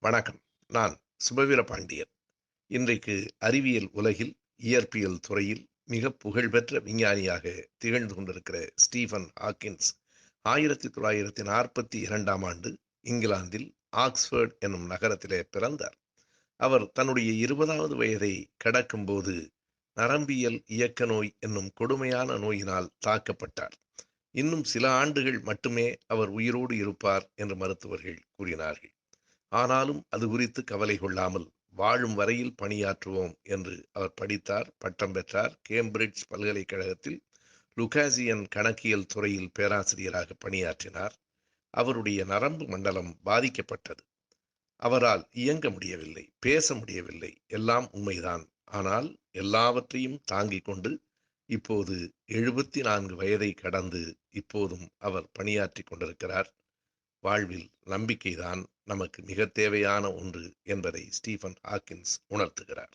வணக்கம். நான் சுபவீர பாண்டியன். இன்றைக்கு அறிவியல் உலகில் இயற்பியல் துறையில் மிக புகழ்பெற்ற விஞ்ஞானியாக திகழ்ந்து கொண்டிருக்கிற ஸ்டீஃபன் ஹாக்கின்ஸ் ஆயிரத்தி தொள்ளாயிரத்தி நாற்பத்தி இரண்டாம் ஆண்டு இங்கிலாந்தில் ஆக்ஸ்போர்ட் என்னும் நகரத்திலே பிறந்தார். அவர் தன்னுடைய இருபதாவது வயதை கடக்கும்போது நரம்பியல் இயக்க நோய் என்னும் கொடுமையான நோயினால் தாக்கப்பட்டார். இன்னும் சில ஆண்டுகள் மட்டுமே அவர் உயிரோடு இருப்பார் என்று மருத்துவர்கள் கூறினார்கள். ஆனாலும் அது குறித்து கவலை கொள்ளாமல் வாழும் வரையில் பணியாற்றுவோம் என்று அவர் படித்தார் பட்டம் பெற்றார். கேம்பிரிட்ஜ் பல்கலைக்கழகத்தில் லுகாசியன் கணக்கியல் துறையில் பேராசிரியராக பணியாற்றினார். அவருடைய நரம்பு மண்டலம் பாதிக்கப்பட்டது. அவரால் இயங்க முடியவில்லை பேச முடியவில்லை. எல்லாம் உண்மைதான். ஆனால் எல்லாவற்றையும் தாங்கிக் கொண்டு இப்போது எழுபத்தி நான்கு வயதை கடந்து இப்போதும் அவர் பணியாற்றி கொண்டிருக்கிறார். வாழ்வில் நம்பிக்கைதான் நமக்கு மிக தேவையான ஒன்று என்பதை ஸ்டீஃபன் ஹாக்கின்ஸ் உணர்த்துகிறார்.